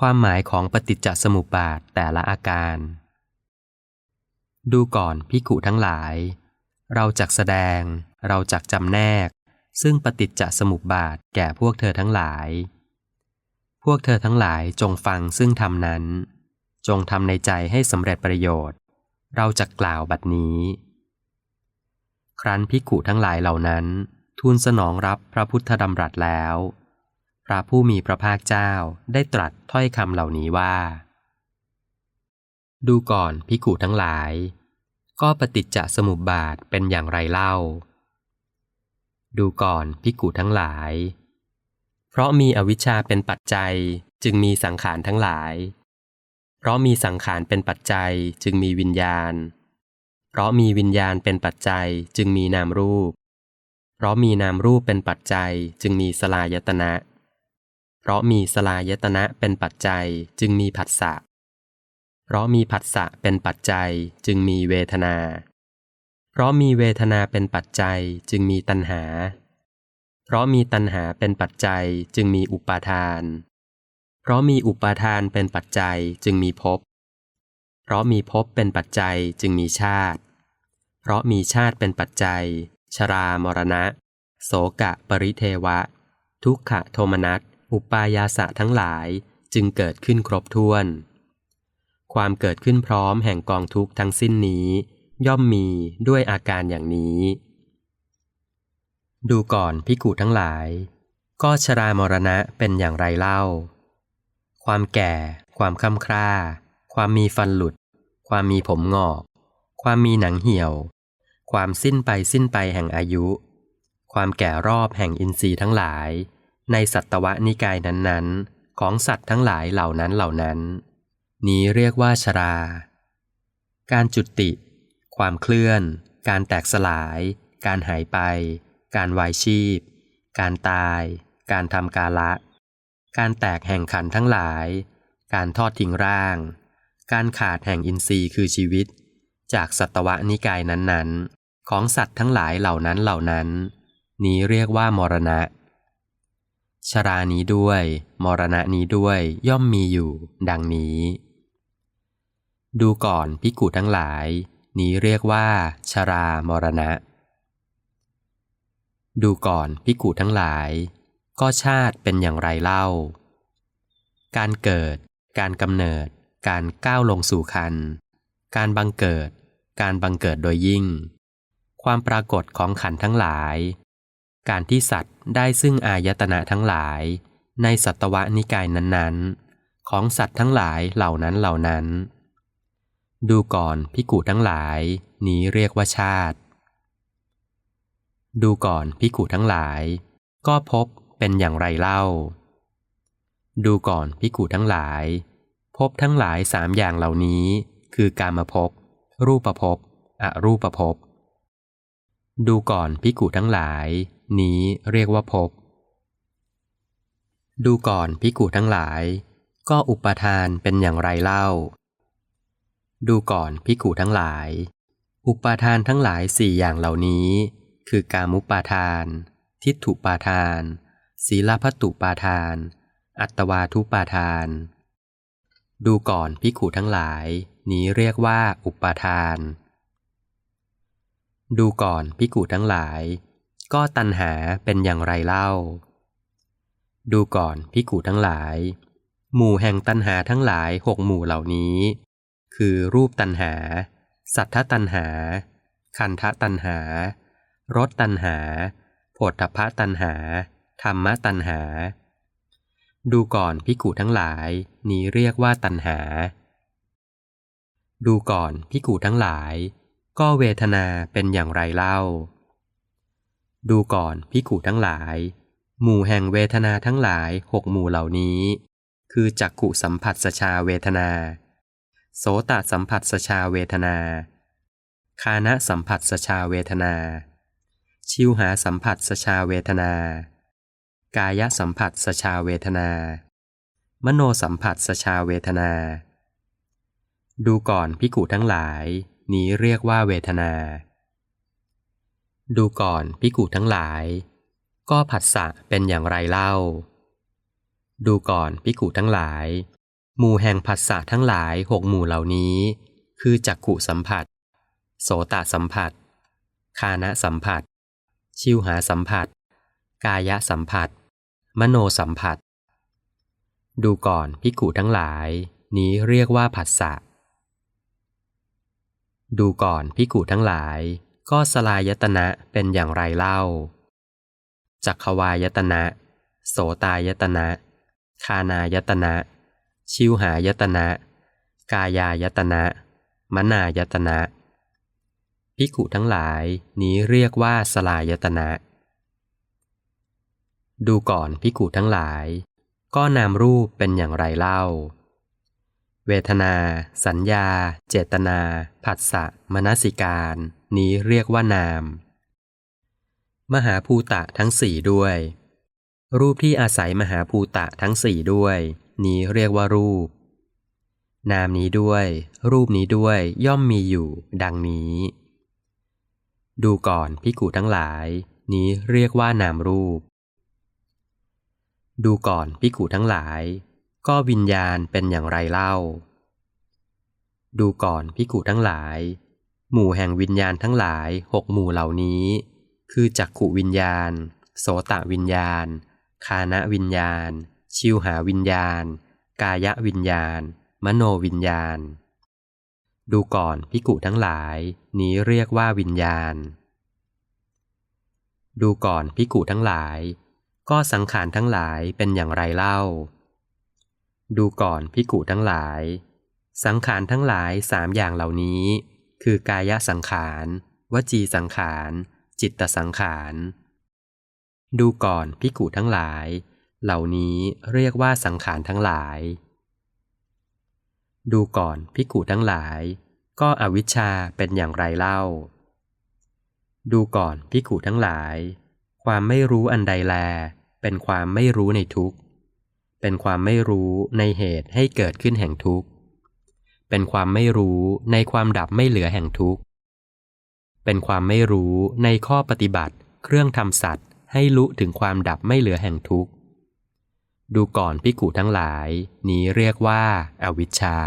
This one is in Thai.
ความหมายของปฏิจจสมุปบาทแต่ละอาการ ดูก่อนพิกุทั้งหลาย เราจักแสดง เราจักจำแนก ซึ่งปฏิจจสมุปบาทแก่พวกเธอทั้งหลาย พวกเธอทั้งหลายจงฟังซึ่งธรรมนั้น จงทำในใจให้สำเร็จประโยชน์ เราจะกล่าวบัดนี้ ครั้นพิกุทั้งหลายเหล่านั้น ทูลสนองรับพระพุทธดำรัสแล้ว พระผู้มีพระภาคเจ้าได้ตรัสถ้อยคำเหล่านี้ว่า ดูก่อนพิกุทั้งหลาย ก็ปฏิจจสมุปบาทเป็นอย่างไรเล่า ดูก่อนพิกุทั้งหลาย เพราะมีอวิชชาเป็นปัจจัยจึงมีสังขารทั้งหลาย เพราะมีสังขารเป็นปัจจัยจึงมีวิญญาณ เพราะมีวิญญาณเป็นปัจจัยจึงมีนามรูป เพราะมีนามรูปเป็นปัจจัยจึงมีสลายตนะ เพราะมีสลายตนะเป็นปัจจัยจึงมีผัสสะ เพราะมีผัสสะเป็นปัจจัยจึงมีเวทนา เพราะมีเวทนาเป็นปัจจัยจึงมีตัณหา เพราะมีตัณหาเป็นปัจจัยจึงมีอุปาทาน เพราะมีอุปาทานเป็นปัจจัยจึงมีภพ เพราะมีภพเป็นปัจจัยจึงมีชาติ เพราะมีชาติเป็นปัจจัย ชรามรณะ โสกะปริเทวะ ทุกขโทมนัส อุปายาสะทั้งหลายจึงเกิดขึ้นครบถ้วน ความเกิดขึ้นพร้อมแห่งกองทุกข์ทั้งสิ้นนี้ ย่อมมีด้วยอาการอย่างนี้ ดูก่อนพิกุทั้งหลาย ก็ชรามรณะเป็นอย่างไรเล่า ความแก่ ความค่ำคร่า ความมีฟันหลุด ความมีผมงอก ความมีหนังเหี่ยว ความสิ้นไปสิ้นไปแห่งอายุ ความแก่รอบแห่งอินทรีย์ทั้งหลาย ในสัตวนิกายนั้นๆ ของสัตว์ทั้งหลายเหล่านั้นเหล่านั้น นี้เรียกว่าชรา การจุติ ความเคลื่อน การแตกสลาย การหายไป การวายชีพ การตาย การทำกาละ การแตกแห่งขันทั้งหลาย การทอดทิ้งร่าง การขาดแห่งอินทรีย์คือชีวิต จากสัตวนิกายนั้นๆ ของสัตว์ทั้งหลายเหล่านั้นเหล่านั้น นี้เรียกว่ามรณะ ชรานี้ด้วย มรณะนี้ด้วยย่อมมีอยู่ ดังนี้ ดูก่อนพิกุทั้งหลาย นี้เรียกว่า ชรามรณะ ดูก่อนพิกุทั้งหลาย ก็ชาติเป็นอย่างไรเล่า การเกิด การกำเนิด การก้าวลงสู่คัน การบังเกิด การบังเกิดโดยยิ่ง ความปรากฏของขันทั้งหลาย การที่สัตว์ได้ซึ่งอายตนะทั้งหลาย ในสัตวนิกายนั้นๆ ของสัตว์ทั้งหลายเหล่านั้นเหล่านั้น ดูก่อนพิกุทั้งหลาย นี้เรียกว่าชาติ ดูก่อนพิกุทั้งหลาย ก็พบเป็นอย่างไรเล่า ดูก่อนพิกุทั้งหลาย พบทั้งหลายสามอย่างเหล่านี้ คือการมาพบรูปภพบอรูปภพบดูก่อนพิกุทั้งหลาย นี้เรียกว่าภพ ดูก่อนพิกุทั้งหลาย ก็อุปทานเป็นอย่างไรเล่า ดูก่อนพิกุทั้งหลาย อุปทานทั้งหลายสี่อย่างเหล่านี้ คือกามุปาทาน ทิฏฐุปาทาน ศีลพัตตุปาทาน อัตวาทุปาทาน ดูก่อนพิกุทั้งหลาย นี้เรียกว่าอุปาทานดูก่อนพิกุทั้งหลาย ก็ตัณหาเป็นอย่างไรเล่า ดูก่อนพิกุทั้งหลาย หมู่แห่งตัณหาทั้งหลายหกหมู่เหล่านี้ คือรูปตัณหา สัทธตัณหา คันธตัณหารสตัณหาโผฏฐพะตัณหา ธรรมตัณหา ดูก่อนพิกุทั้งหลายนี้เรียกว่าตัณหา ดูก่อนพิกุทั้งหลาย ก็เวทนาเป็นอย่างไรเล่า ดูก่อนพิกุทั้งหลาย หมู่แห่งเวทนาทั้งหลายหกหมู่เหล่านี้ คือจักขุสัมผัสสชาเวทนา โสตสัมผัสสชาเวทนา คานะสัมผัสสชาเวทนา ชิวหาสัมผัสสชาเวทนา กายสัมผัสสชาเวทนา มโนสัมผัสสชาเวทนา ดูก่อนพิกุทั้งหลาย นี้เรียกว่าเวทนา ดูก่อนพิกุทั้งหลาย ก็ผัสสะเป็นอย่างไรเล่า ดูก่อนพิกุทั้งหลาย หมู่แห่งผัสสะทั้งหลายหกหมู่เหล่านี้ คือจักขุสัมผัส โสตสัมผัส คานะสัมผัส ชิวหาสัมผัส กายะสัมผัส มโนสัมผัส ดูก่อนพิกุทั้งหลาย นี้เรียกว่าผัสสะดูก่อนพิกุทั้งหลาย ก็สลายตนะเป็นอย่างไรเล่า จักขวายตนะ โสตายตนะ คานายตนะ ชิวหายตนะ กายายตนะ มนายตนะ พิกุทั้งหลายนี้เรียกว่าสลายตนะ ดูก่อนพิกุทั้งหลาย ก็นามรูปเป็นอย่างไรเล่า เวทนา สัญญา เจตนา ผัสสะ มนสิการ นี้เรียกว่านาม มหาภูตะทั้งสี่ด้วย รูปที่อาศัยมหาภูตะทั้งสี่ด้วย นี้เรียกว่ารูป นามนี้ด้วย รูปนี้ด้วยย่อมมีอยู่ ดังนี้ ดูก่อนพิกุทั้งหลาย นี้เรียกว่านามรูป ดูก่อนพิกุทั้งหลาย ก็วิญญาณเป็นอย่างไรเล่า ดูก่อนพิกุทั้งหลาย หมู่แห่งวิญญาณทั้งหลายหกหมู่เหล่านี้ คือจักขุวิญญาณ โสตวิญญาณ คานะวิญญาณ ชิวหาวิญญาณ กายวิญญาณ มโนวิญญาณ ดูก่อนพิกุทั้งหลาย นี้เรียกว่าวิญญาณ ดูก่อนพิกุทั้งหลาย ก็สังขารทั้งหลายเป็นอย่างไรเล่า ดูก่อนพิกุทั้งหลาย สังขารทั้งหลายสามอย่างเหล่านี้ คือกายสังขาร วจีสังขาร จิตตสังขาร ดูก่อนพิกุทั้งหลาย เหล่านี้เรียกว่าสังขารทั้งหลาย ดูก่อนพิกุทั้งหลาย ก็อวิชชาเป็นอย่างไรเล่า ดูก่อนพิกุทั้งหลาย ความไม่รู้อันใดแล เป็นความไม่รู้ในทุกข์ เป็นความไม่รู้ในเหตุให้เกิดขึ้นแห่งทุกข์ เป็นความไม่รู้ในความดับไม่เหลือแห่งทุกข์ เป็นความไม่รู้ในข้อปฏิบัติ เครื่องทำสัตว์ ให้ลุถึงความดับไม่เหลือแห่งทุกข์ ดูก่อนพิกุทั้งหลาย นี้เรียกว่าอาวิชชา